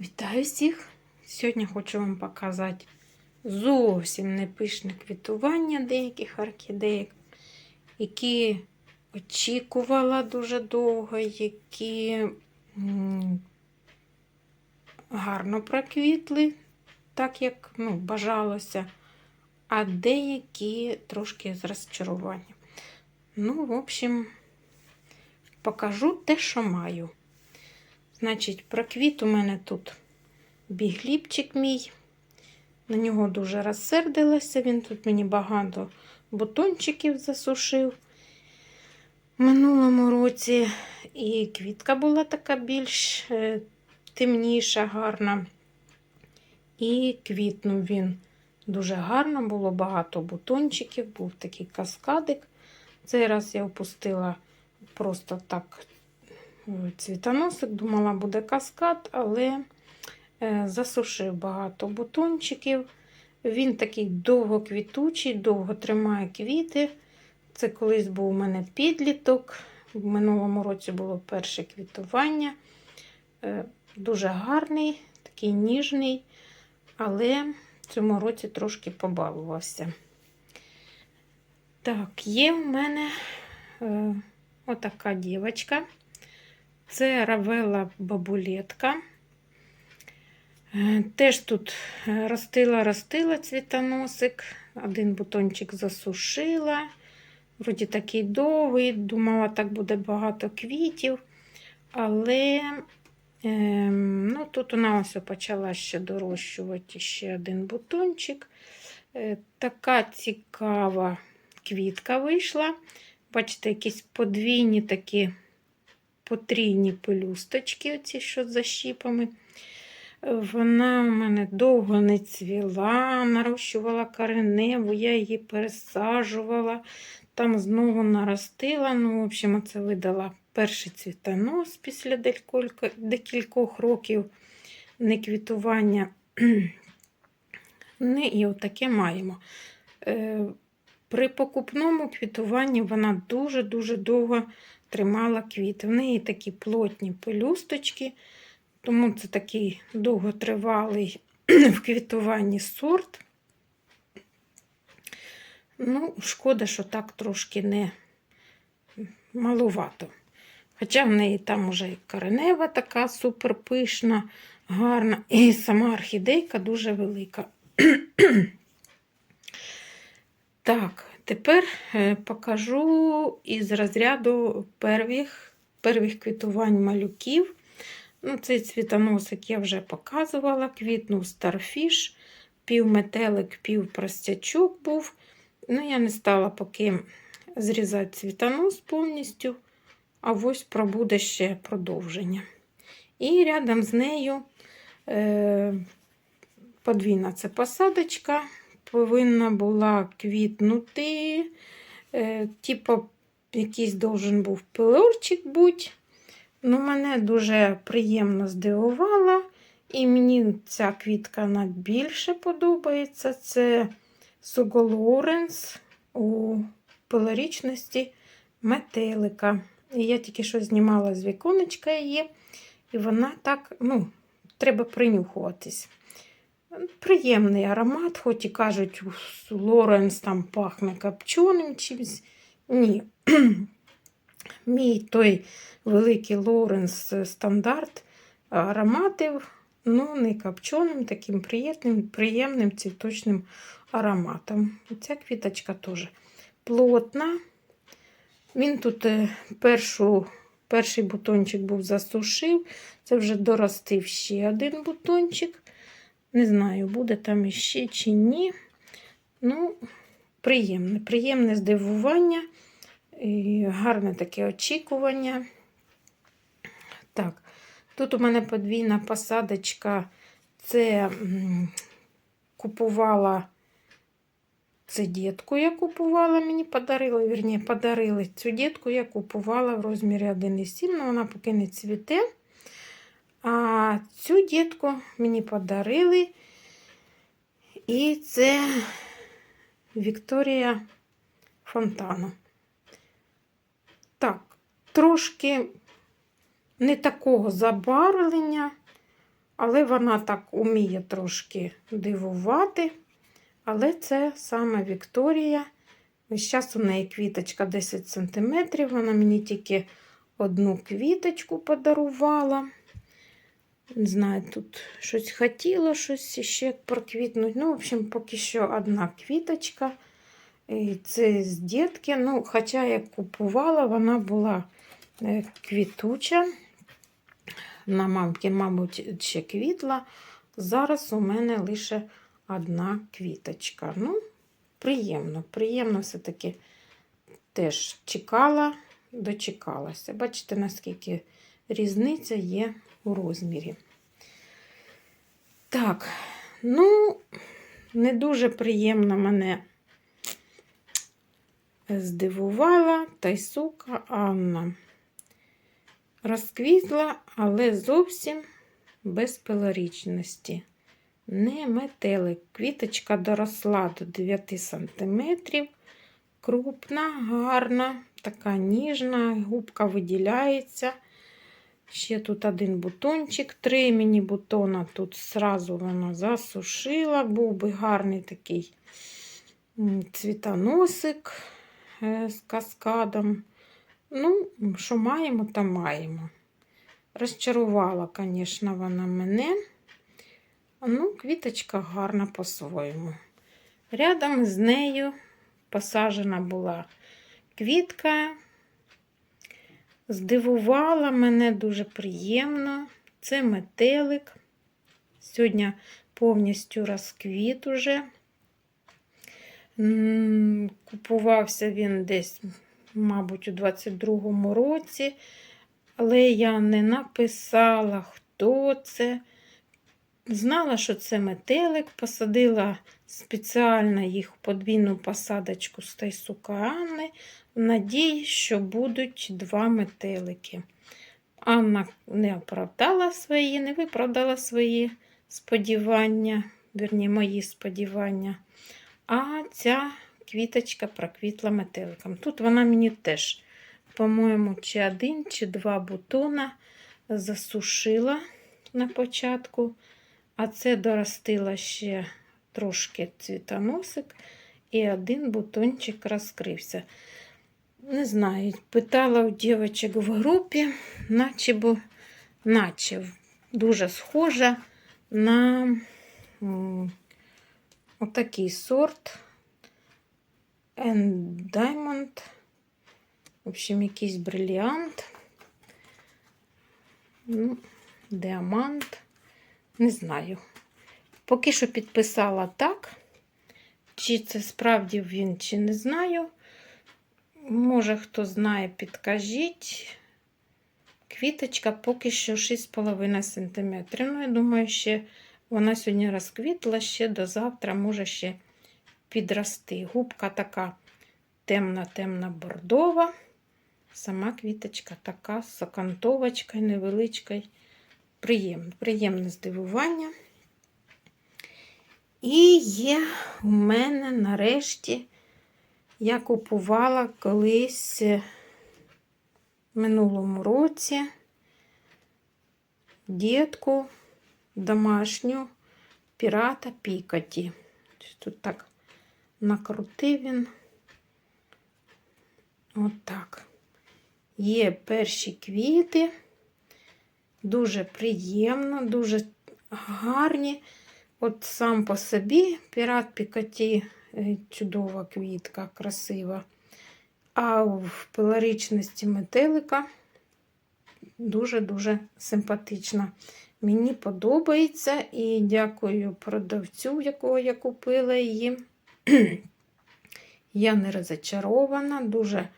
Вітаю всіх! Сьогодні хочу вам показати зовсім непишне квітування деяких орхідеїк, які очікувала дуже довго, які гарно проквітли, так як ну, бажалося, а деякі трошки з розчаруванням. Ну, в общем, покажу те, що маю. Значить, проквіт у мене тут бігліпчик мій. На нього дуже розсердилася. Він тут мені багато бутончиків засушив в минулому році. І квітка була така більш е, темніша, гарна. І квітнув він дуже гарно, було багато бутончиків, був такий каскадик. Цей раз я опустила просто так цвітоносик, думала, буде каскад, але е, засушив багато бутончиків. Він такий довгоквітучий, довго тримає квіти. Це колись був у мене підліток. В минулому році було перше квітування. Е, Дуже гарний, такий ніжний, але в цьому році трошки побалувався. Так, є в мене е, отака дівчинка. Це равела бабулетка. Е, Теж тут ростила, ростила цвітоносик, один бутончик засушила. Вроді такий довгий, думала, так буде багато квітів. Але е, ну, тут вона ось почала ще дорощувати ще один бутончик. Е, така цікава квітка вийшла. Бачите, якісь подвійні такі потрійні пелюсточки, оці, що з защіпами. Вона у мене довго не цвіла, нарощувала кореневу, я її пересаджувала, там знову наростила. Ну, в общем, це видала перший цвітонос після декількох років неквітування. Ну, і отаке маємо. При покупному квітуванні вона дуже-дуже довго тримала квіти. В неї такі плотні пелюсточки, тому це такий довготривалий в квітуванні сорт. Ну, шкода, що так трошки не малувато. Хоча в неї там уже коренева така суперпишна, гарна, і сама орхідейка дуже велика. Так, тепер е, покажу із розряду первих первих квітувань малюків. Ну, Цей цвітоносик я вже показувала, квітнув старфіш, пів метелик, пів простячок був. Ну, я не стала поки зрізати цвітонос повністю, а ось пробуде ще продовження. І рядом з нею е, подвійна це посадочка повинна була квітнути. Е, типу, якийсь должен був пилорчик бути. Ну, Мене дуже приємно здивувала. І мені ця квітка найбільше подобається. Це Суголоренс у пилорічності метелика. І я тільки що знімала з віконечка її, і вона так, ну, треба принюхуватись. Приємний аромат, хоч і кажуть, Лоренс там пахне копченим чимось. Ні. Мій той великий Лоренс стандарт ароматів, ну, не копченим, таким приємним приємним цвіточним ароматом. Ця квіточка теж плотна. Він тут е, першу, перший бутончик був засушив, це вже доростив ще один бутончик. Не знаю, буде там іще чи ні. Ну, приємне, приємне здивування, і гарне таке очікування. Так, тут у мене подвійна посадочка. Це купувала це дітку я купувала, мені подарили, вірні, подарили цю дітку я купувала в розмірі 1,7, але вона поки не цвіте. А цю дітку мені подарили. І це Вікторія Фонтана. Так, трошки не такого забарвлення, але вона так уміє трошки дивувати. Але це саме Вікторія. Зараз у неї квіточка 10 см. Вона мені тільки одну квіточку подарувала. Не знаю, тут щось хотіло, щось ще проквітнути. Ну, в общем, поки що одна квіточка. І це з дітки. Ну, хоча я купувала, вона була е, квітуча. На мамки, мабуть, ще квітла. Зараз у мене лише одна квіточка. Ну, приємно, приємно все-таки теж чекала, дочекалася. Бачите, наскільки різниця є у розмірі. Так, ну, не дуже приємно мене здивувала тайсука Анна. Розквітла, але зовсім без пилорічності. Не метелик. Квіточка доросла до 9 см. Крупна, гарна, така ніжна, губка виділяється. Ще тут один бутончик, три мені бутона тут зразу вона засушила. Був би гарний такий цвітоносик е, з каскадом. Ну, що маємо, то маємо. Розчарувала, звісно, вона мене. Ну, квіточка гарна по-своєму. Рядом з нею посаджена була квітка. Здивувала мене дуже приємно. Це метелик. Сьогодні повністю розквіт уже. Купувався він десь, мабуть, у 22-му році, але я не написала, хто це. Знала, що це метелик, посадила спеціально їх в подвійну посадочку з Тайсука в надії, що будуть два метелики. Анна не оправдала свої, не виправдала свої сподівання, вірні, мої сподівання. А ця квіточка проквітла метеликом. Тут вона мені теж, по-моєму, чи один, чи два бутона засушила на початку. А це доростила ще трошки цвітоносик, і один бутончик розкрився. Не знаю, питала у дівчаток в групі, наче бо, наче дуже схожа на отакий сорт And Diamond. В общем, якийсь бриліант. Ну, Діамант. Не знаю. Поки що підписала так. Чи це справді він, чи не знаю. Може, хто знає, підкажіть. Квіточка поки що 6,5 см. Ну, я думаю, ще вона сьогодні розквітла, ще до завтра може ще підрости. Губка така темна-темна бордова. Сама квіточка така з окантовочкою невеличкою. Приємне, приємне здивування. І є у мене нарешті я купувала колись в минулому році дітку домашню пірата Пікаті. Тут так накрутив він. Отак. Є перші квіти. Дуже приємно, дуже гарні. От сам по собі пірат Пікаті чудова квітка, красива. А в пилорічності метелика дуже-дуже симпатична. Мені подобається і дякую продавцю, якого я купила її. Я не розочарована, дуже,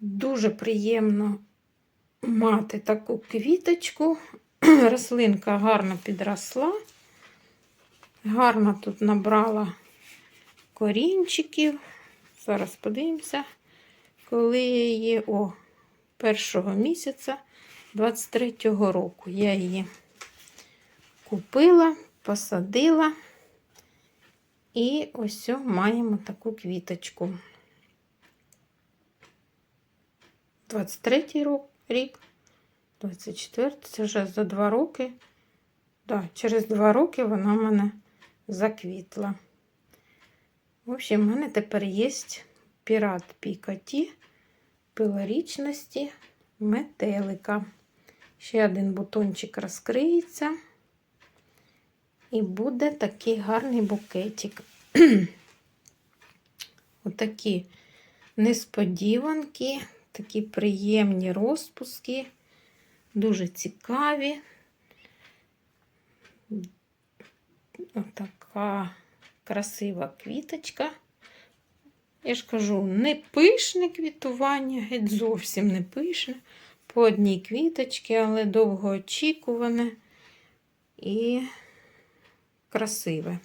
дуже приємно мати таку квіточку. Рослинка гарно підросла, гарно тут набрала корінчиків. Зараз подивимося, коли її о, першого місяця 23-го року я її купила, посадила. І ось маємо таку квіточку. 23-й рік, 24 це вже за два роки да, через два роки вона в мене заквітла. В общем, в мене тепер є пірат Пікаті пилорічності метелика. Ще один бутончик розкриється. І буде такий гарний букетик. Отакі несподіванки, такі приємні розпуски, дуже цікаві. Отака красива квіточка. Я ж кажу, не пишне квітування, геть зовсім не пишне. По одній квіточці, але довгоочікуване і красиве.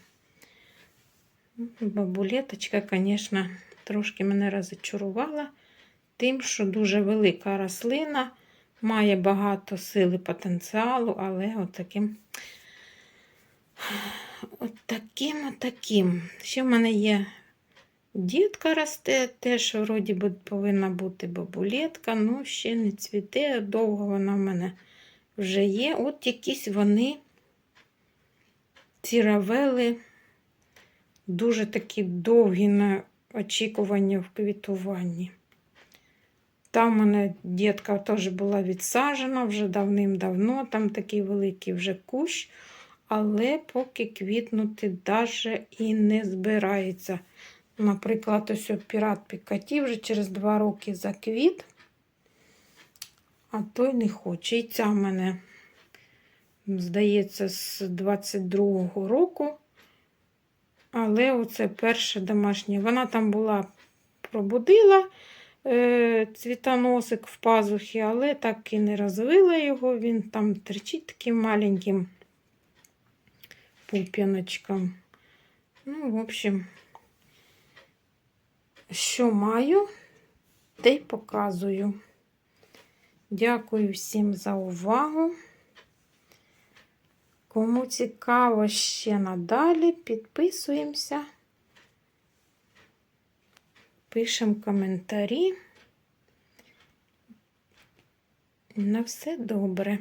Бабулеточка, звісно, трошки мене розчарувала тим, що дуже велика рослина, має багато сили потенціалу, але отаким отаким, отаким. Ще в мене є дітка росте, теж вроді би повинна бути бабулетка, ну ще не цвіте, довго вона в мене вже є. От якісь вони, ці равели, дуже такі довгі на очікування в квітуванні. Там у мене дітка теж була відсаджена вже давним-давно, там такий великий вже кущ, але поки квітнути даже і не збирається. Наприклад, ось пірат Пікаті вже через два роки заквіт, а той не хоче. І ця в мене, здається, з 22-го року. Але оце перша домашня. Вона там була, пробудила е, цвітоносик в пазухі, але так і не розвила його. Він там терчить таким маленьким пуп'яночком. Ну, в общем, що маю, те й показую. Дякую всім за увагу. Кому цікаво ще надалі, підписуємося, пишемо коментарі. На все добре.